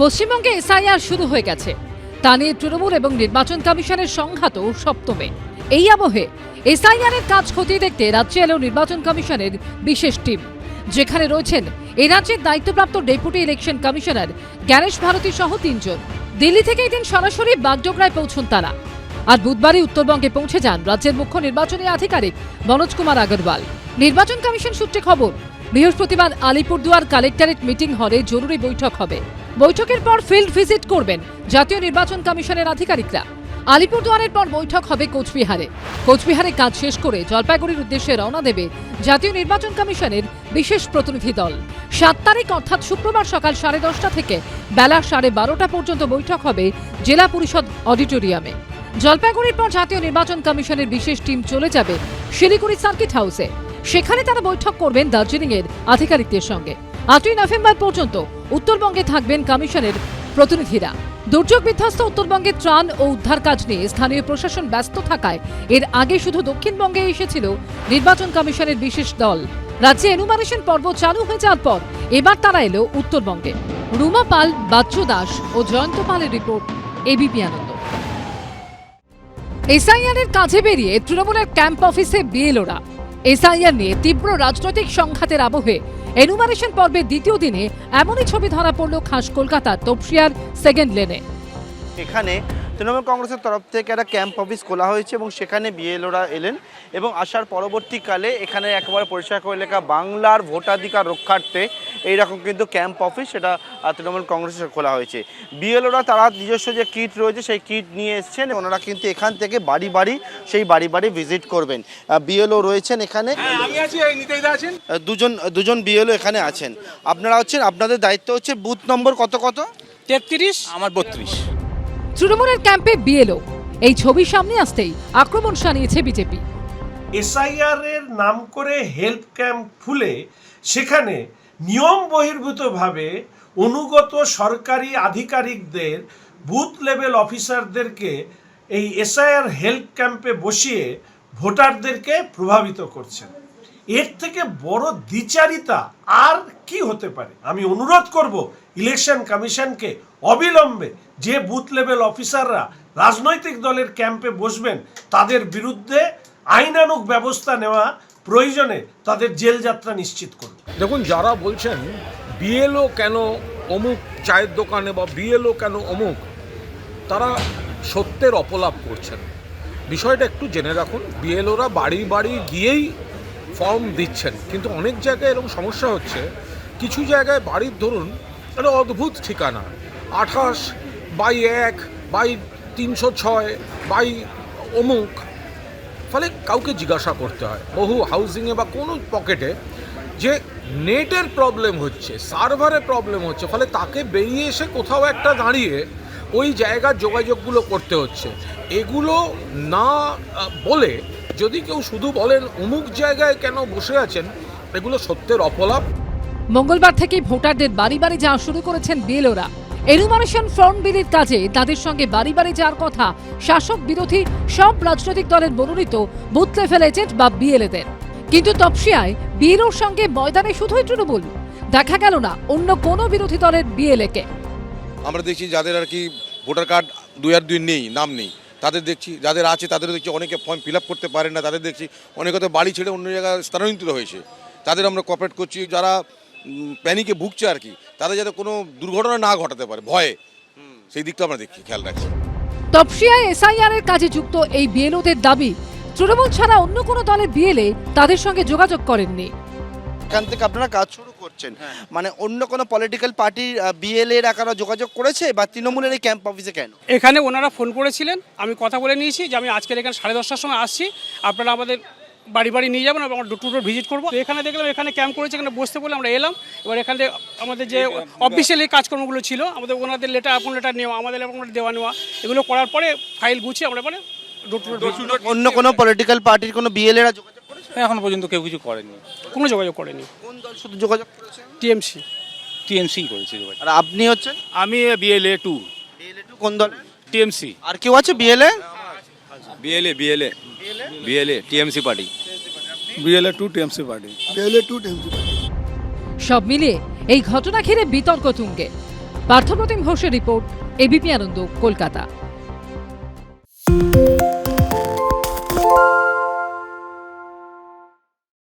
পশ্চিমবঙ্গে এসআইআর শুরু হয়ে গেছে। তা নিয়ে তৃণমূল এবং নির্বাচন কমিশনের সংঘাত সপ্তমে। এই আবহে এসআইআর এর কাজ খতিয়ে দেখতে রাজ্যে এলো নির্বাচন কমিশনের বিশেষ টিম। যেখানে রয়েছেন এই রাজ্যের দায়িত্বপ্রাপ্ত deputy election commissioner Gyanesh Bharti সহ তিনজন। দিল্লি থেকে এদিন দিন সরাসরি বাগডোগরায় পৌঁছন তারা। আর বুধবারই উত্তরবঙ্গে পৌঁছে যান রাজ্যের মুখ্য নির্বাচনী আধিকারিক মনোজ কুমার আগরওয়াল। নির্বাচন কমিশন সূত্রে খবর বৃহস্পতিবার আলিপুরদুয়ার কালেক্টরেট মিটিং হলে জরুরি বৈঠক হবে। বৈঠকের পর ফিল্ড ভিজিট করবেন জাতীয় নির্বাচন কমিশনের আধিকারিকরা। আলিপুরদুয়ারের পর বৈঠক হবে কোচবিহারে। কোচবিহারে কাজ শেষ করে জলপাইগুড়ির উদ্দেশ্যে রওনা দেবে জাতীয় নির্বাচন কমিশনের বিশেষ প্রতিনিধি দল। সাত তারিখ অর্থাৎ শুক্রবার সকাল সাড়ে দশটা থেকে বেলা সাড়ে বারোটা পর্যন্ত বৈঠক হবে জেলা পরিষদ অডিটোরিয়ামে। জলপাইগুড়ির পর জাতীয় নির্বাচন কমিশনের বিশেষ টিম চলে যাবে শিলিগুড়ি সার্কিট হাউসে। সেখানে তারা বৈঠক করবেন দার্জিলিং এর আধিকারিকদের সঙ্গে। আটই নভেম্বর পর্যন্ত উত্তরবঙ্গে থাকবেন কমিশনের প্রতিনিধিরা। দুর্যোগ বিধ্বস্ত উত্তরবঙ্গে ত্রাণ ও উদ্ধার কাজ নিয়ে স্থানীয় প্রশাসন ব্যস্ত থাকায় এর আগে শুধু দক্ষিণবঙ্গে এসেছিল নির্বাচন কমিশনের বিশেষ দল। রাজ্যে এনুমারেশন পর্ব চালু হয়ে যাওয়ার পর এবার তারা এলো উত্তরবঙ্গে। রুমা পাল, বাচ্চু দাস ও জয়ন্ত পালের রিপোর্ট, এবিপি আনন্দ। এসআইআর এর কাজে বেরিয়ে তৃণমূলের ক্যাম্প অফিসে বিএলওরা এসআইআর নিয়ে তীব্র রাজনৈতিক সংঘাতের আবহে এনুমারেশন পর্বের দ্বিতীয় দিনে এমনই ছবি ধরা পড়ল খাস কলকাতার তপসিয়ার সেকেন্ড লেনে। এখানে তৃণমূল কংগ্রেসের তরফ থেকে একটা ক্যাম্প অফিস খোলা হয়েছে এবং সেখানে বিএলওরা এলেন এবং আসার পরবর্তীকালে এখানে একেবারে পরিষ্কার করে লেখা বাংলার ভোটাধিকার রক্ষার্থে এইরকম কিন্তু ক্যাম্প অফিস সেটা তৃণমূল কংগ্রেসের খোলা হয়েছে। বিএলওরা তারা নিজস্ব যে কিট রয়েছে সেই কিট নিয়ে এসছেন ওনারা কিন্তু এখান থেকে বাড়ি বাড়ি সেই বাড়ি বাড়ি ভিজিট করবেন। বিএলও রয়েছেন এখানে। হ্যাঁ আমি আছি এই নিতেই দা আছেন? আহ, দুজন দুজন বিএলও এখানে আছেন। আপনারা হচ্ছেন আপনাদের দায়িত্ব হচ্ছে বুথ নম্বর কত কত? তেত্রিশ। আমার বত্রিশ। তৃণমূলের ক্যাম্পে বিএলও। এই ছবি সামনে আসতেই আক্রমণ শানিয়েছে বিজেপি। এসআইআর এর নাম করে হেল্প ক্যাম্প খুলে সেখানে নিয়ম বহির্ভূতভাবে অনুগত সরকারি আধিকারিকদের, বুথ লেভেল অফিসারদেরকে এই এসআইআর হেল্প ক্যাম্পে বসিয়ে ভোটারদেরকে প্রভাবিত করছেন। এর থেকে বড় দ্বিচারিতা আর কি হতে পারে? আমি অনুরোধ করব ইলেকশন কমিশনকে অবিলম্বে যে বুথ লেভেল অফিসাররা রাজনৈতিক দলের ক্যাম্পে বসবেন, তাদের বিরুদ্ধে আইনানুগ ব্যবস্থা নেওয়া প্রয়োজনে তাদের জেল যাত্রা নিশ্চিত করুন। দেখুন, যারা বলছেন, বিএলও কেন অমুক চায়ের দোকানে বা বিএলও কেন অমুক, তারা সত্যের অপলাপ করছেন। বিষয়টা একটু জেনে রাখুন, বিএলওরা বাড়ি বাড়ি গিয়েই ফর্ম দিচ্ছেন। কিন্তু অনেক জায়গায় এরকম সমস্যা হচ্ছে। কিছু জায়গায় বাড়ির ধরুন একটা অদ্ভুত ঠিকানা। আঠাশ বাই এক বাই তিনশো ছয় বাই অমুক। ফলে কাউকে জিজ্ঞাসা করতে হয়। বহু হাউজিংয়ে বা কোনো পকেটে যে নেটের প্রবলেম হচ্ছে সার্ভারে প্রবলেম হচ্ছে, ফলে তাকে বেরিয়ে এসে কোথাও একটা দাঁড়িয়ে ওই জায়গার যোগাযোগগুলো করতে হচ্ছে। এগুলো না বলে যদি কেউ শুধু বলেন অমুক জায়গায় কেন বসে আছেন এগুলো সত্যের অপলাপ। মঙ্গলবার থেকেই ভোটারদের বাড়ি বাড়ি যাওয়া শুরু করেছেন বিএলওরা। এনুমারেশন ফর্ম বিলির কাজে তাদের সঙ্গে বাড়ি বাড়ি যাওয়ার কথা শাসক বিরোধী সব রাজনৈতিক দলের মনোনীত বুথ লেভেল এজেন্ট বা বিএলএদের। কিন্তু তপসিয়ায় বিএলওর সঙ্গে ময়দানে শুধুই তৃণমূল। দেখা গেল না অন্য কোনো বিরোধী দলের বিএলএকে। আমরা দেখছি যাদের আর কি ভোটার কার্ড দুই আর দুই নেই নাম নেই। তাদের দেখছি, যাদের আছে তাদের দেখছি, অনেকে ফর্ম ফিল করতে পারে না, তাদের দেখছি, অনেকে তো বাড়ি ছেড়ে অন্য জায়গায় স্থানান্তরিত হয়েছে। তাদের আমরা কপারেট করছি, যারা প্যানিকে ভুগছে আর কি, তাদের যাতে কোনো দুর্ঘটনা না ঘটাতে পারে, ভয়ে। সেই দিকটা আমরা দেখছি, খেয়াল রাখছি। তপসিয়ায় এসআইআর এর কাজে যুক্ত এই বিএলওদের দাবি, তৃণমূল ছাড়া অন্য কোনো দলের বিএলএ তাদের সঙ্গে যোগাযোগ করেননি। এখান থেকে আপনারা কাজ শুরু করছেন। মানে অন্য কোনো পলিটিক্যাল পার্টির বিএলএ একারা যোগাযোগ করেছে বা তৃণমূলের এই ক্যাম্প অফিসে কেন? এখানে ওনারা ফোন করেছিলেন আমি কথা বলে নিয়েছি যে আমি আজকের এখানে সাড়ে দশটার সময় আসছি আপনারা আমাদের বাড়ি বাড়ি নিয়ে যাবেন এবং আমরা ডোর টু ডোর ভিজিট করব এখানে দেখলাম এখানে ক্যাম্প করেছে এখানে বসতে বলে আমরা এলাম। এবার এখানে আমাদের যে অফিসিয়ালি কাজকর্মগুলো ছিল আমাদের ওনাদের লেটার আপন লেটার নেওয়া আমাদের আপন দেওয়া নেওয়া এগুলো করার পরে ফাইল গুছিয়ে আমরা পরে ডোর টু ডোর অন্য কোনো পলিটিক্যাল পার্টির কোনো বিএলএরা এখন পর্যন্ত কেউ কিছু করেনি। কোনো যোগাযোগ করেনি। কোন দল শুধু যোগাযোগ করেছে? টিএমসি। টিএমসি করেছে যোগাযোগ। আর আপনি হচ্ছেন? আমি বিএলএ টু। বিএলএ টু কোন দল? টিএমসি। আর কেউ আছে BLA? BLA BLA. BLA TMC party. BLA two TMC party. সব মিলিয়ে এই ঘটনা ঘিরে বিতর্ক তুঙ্গে। পার্থপ্রতিম ঘোষের রিপোর্ট এবিপি আনন্দ কলকাতা।